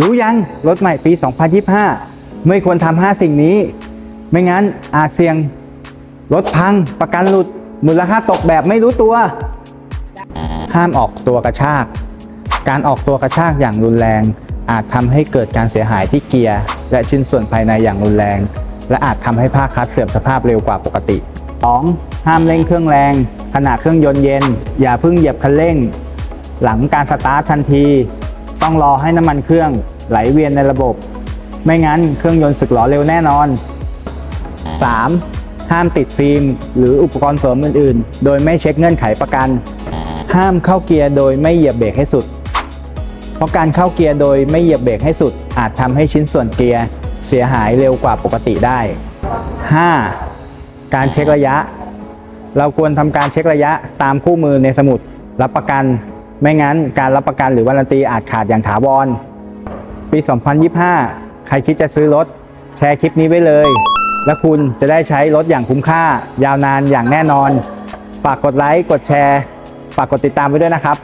รู้ยังรถใหม่ปี 2025 ไม่ควรทำ5สิ่งนี้ ไม่งั้นอาจเสี่ยงรถพังประกันหลุด มูลค่าตกแบบไม่รู้ตัว ห้ามออกตัวกระชาก การออกตัวกระชากอย่างรุนแรง อาจทำให้เกิดการเสียหายที่เกียร์ และชิ้นส่วนภายในอย่างรุนแรง และอาจทำให้ผ้าคลัตช์เสื่อมสภาพเร็วกว่าปกติ 2. ห้ามเร่งเครื่องแรงขณะเครื่องยนต์เย็น อย่าเพิ่งเหยียบคันเร่ง หลังการสตาร์ททันที ต้องรอให้น้ำมันเครื่องไหลเวียนในระบบ ไม่งั้นเครื่องยนต์สึกหรอเร็วแน่นอน 3. ห้ามติดฟิล์ม หรืออุปกรณ์เสริมอื่นๆ โดยไม่เช็คเงื่อนไขประกัน ห้ามเข้าเกียร์โดยไม่เหยียบเบรกให้สุด เพราะการเข้าเกียร์โดยไม่เหยียบเบรกให้สุด อาจทำให้ชิ้นส่วนเกียร์เสียหายเร็วกว่าปกติได้ 5. การเช็คระยะ เราควรทำการเช็คระยะตามคู่มือในสมุดรับประกัน ไม่งั้นการรับประกันหรือวารันตีอาจขาดอย่างถาวร ปี 2025 ใครคิดจะซื้อรถ แชร์คลิปนี้ไว้เลย และคุณจะได้ใช้รถอย่างคุ้มค่า ยาวนานอย่างแน่นอน ฝากกดไลค์ กดแชร์ ฝากกดติดตามไว้ด้วยนะครับ